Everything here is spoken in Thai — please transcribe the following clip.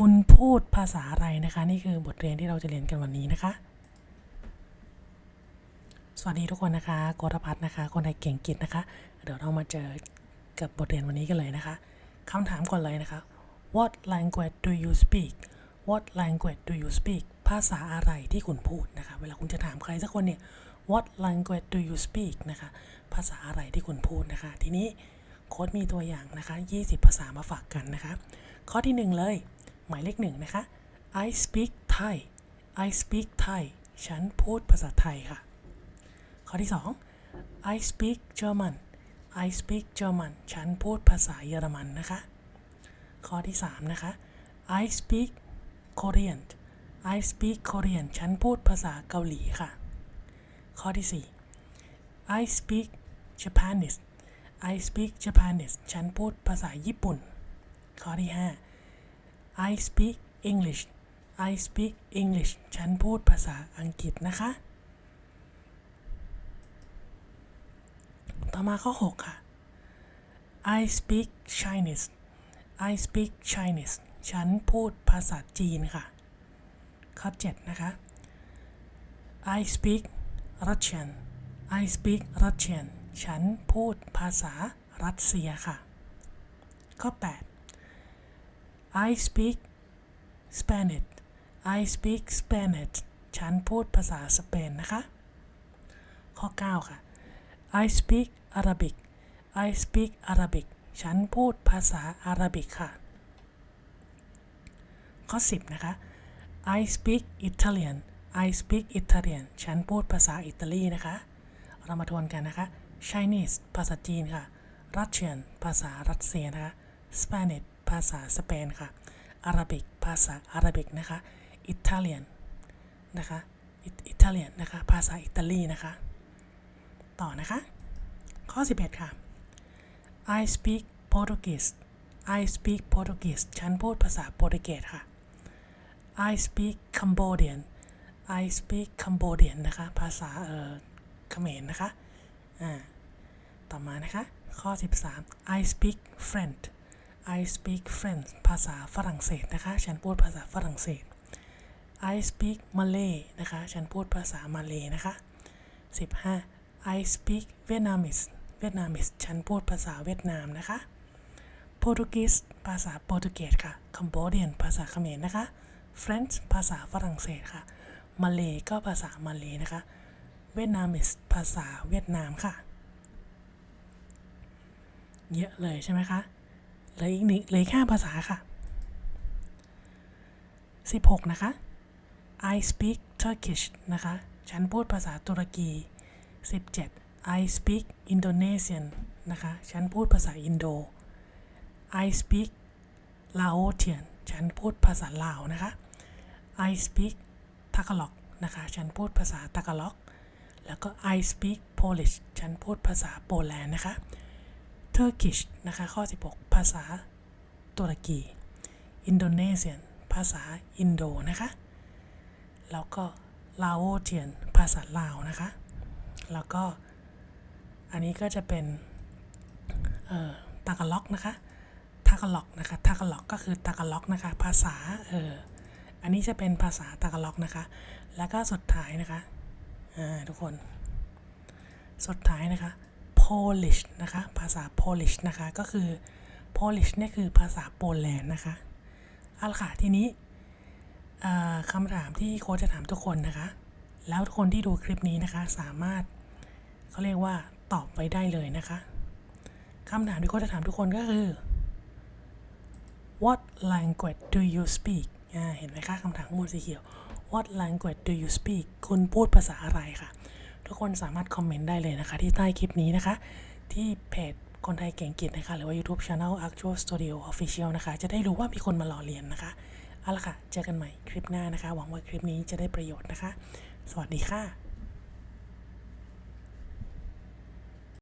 คุณพูดภาษาอะไรนะคะ นี่คือบทเรียนที่เราจะเรียนกันวันนี้นะคะ สวัสดีทุกคนนะคะโกรพัฒน์นะคะ คนไทยเก่งกิจนะคะ เดี๋ยวเรามาเจอกับบทเรียนวันนี้กันเลยนะคะคำถามก่อนเลยนะคะ What language do you speak What language do you speak ภาษาอะไรที่คุณพูดนะคะ เวลาคุณจะถามใครสักคนเนี่ย What language do you speak นะคะ ภาษาอะไรที่คุณพูดนะคะ ทีนี้โค้ดมีตัวอย่างนะคะ 20 ภาษามาฝากกันนะคะ ข้อที่หนึ่งเลย หมายเลขหนึ่งนะคะ I speak Thai I speak Thai ฉันพูดภาษาไทยค่ะ ข้อที่ 2 I speak German I speak German ฉันพูดภาษาเยอรมันนะคะ ข้อที่ 3 นะคะ I speak Korean I speak Korean ฉันพูดภาษาเกาหลีค่ะ ข้อที่ 4 I speak Japanese I speak Japanese ฉันพูดภาษาญี่ปุ่น ข้อที่ 5 I speak English I speak English ฉันพูดภาษาอังกฤษนะคะ ต่อมาข้อ 6 ค่ะ I speak Chinese I speak Chinese ฉันพูดภาษาจีนค่ะ ข้อ 7 นะคะ I speak Russian I speak Russian ฉันพูดภาษารัสเซียค่ะ ข้อ 8 I speak Spanish I speak Spanish ฉันพูดภาษาสเปนนะคะ ข้อ 9 ค่ะ I speak Arabic I speak Arabic ฉันพูดภาษาอาหรับิกค่ะ ข้อ 10 นะคะ I speak Italian I speak Italian ฉันพูดภาษาอิตาลีนะคะ เรามาทวนกันนะคะ Chinese ภาษาจีนค่ะ Russian ภาษารัสเซียนะคะ Spanish ภาษาสเปนค่ะ Arabic ภาษาอารับิกนะคะ Italian นนะคะ Italian นนะคะภาษาอิตาลีนะคะต่อนะคะ ข้อ 11 ค่ะ I speak Portuguese I speak Portuguese ฉันพูดภาษาโปรตุเกสค่ะ I speak Cambodian I speak Cambodian นะคะ ภาษาเออเขมรนะคะ อ่า ต่อมานะคะ ข้อ 13 I speak French I speak French ภาษาฝรั่งเศสนะคะ ฉันพูดภาษาฝรั่งเศส I speak Malay นะคะ ฉันพูดภาษามาเลยนะคะ 15 I speak Vietnamese Vietnamese ฉันพูดภาษาเวียดนามนะคะ Portuguese ภาษาโปรตุเกสค่ะ Cambodian ภาษาเขมรนะคะ French ภาษาฝรั่งเศสค่ะ Malay ก็ภาษามาเลยนะคะ Vietnamese ภาษาเวียดนามค่ะ เยอะเลยใช่ไหมคะ เหลืออีกหนึ่งเหลืออีกห้าภาษาค่ะ 16 นะคะ I speak Turkish นะคะ ฉันพูดภาษาตุรกี 17 I speak Indonesian นะคะ ฉันพูดภาษาอินโด I speak Laotian ฉันพูดภาษาลาวนะคะ I speak Tagalog นะคะ ฉันพูดภาษาตากาล็อกแล้วก็ I speak Polish ฉันพูดภาษาโปแลนด์นะคะ Turkish นะคะข้อ 16 ภาษาตุรกี Indonesian ภาษาอินโดนะคะ แล้วก็ Laotian ภาษาลาวนะคะ แล้วก็อันนี้ก็จะเป็นตากล็อกนะคะทากล็อกนะคะทากล็อกก็คือตากล็อกนะคะ ภาษาเอออันนี้จะเป็นภาษาตากล็อกนะคะ แล้วก็สุดท้ายนะคะ อ่าทุกคน สุดท้ายนะคะ Polish นะคะ ภาษา Polish นะคะ ก็คือ Polish นี่คือภาษาโปแลนด์นะคะเอาละค่ะ ทีนี้คำถามที่โค้ชจะถามทุกคนนะคะ แล้วทุกคนที่ดูคลิปนี้นะคะ สามารถเขาเรียกว่าตอบไปได้เลยนะคะคำถามที่โค้ชจะถามทุกคนก็คือ What language do you speak เห็นไหมคะคำถามข้างบนสีเขียว What language do you speak คุณพูดภาษาอะไรค่ะ ทุกคนสามารถคอมเมนต์ได้เลยนะคะ ที่ใต้คลิปนี้นะคะ ที่เพจคนไทยเก่งกิจนะคะ หรือว่า YouTube Channel Actual Studio Official นะคะ จะได้รู้ว่ามีคนมารอเรียนนะคะ เอาละค่ะ เจอกันใหม่คลิปหน้านะคะ หวังว่าคลิปนี้จะได้ประโยชน์นะคะ สวัสดีค่ะ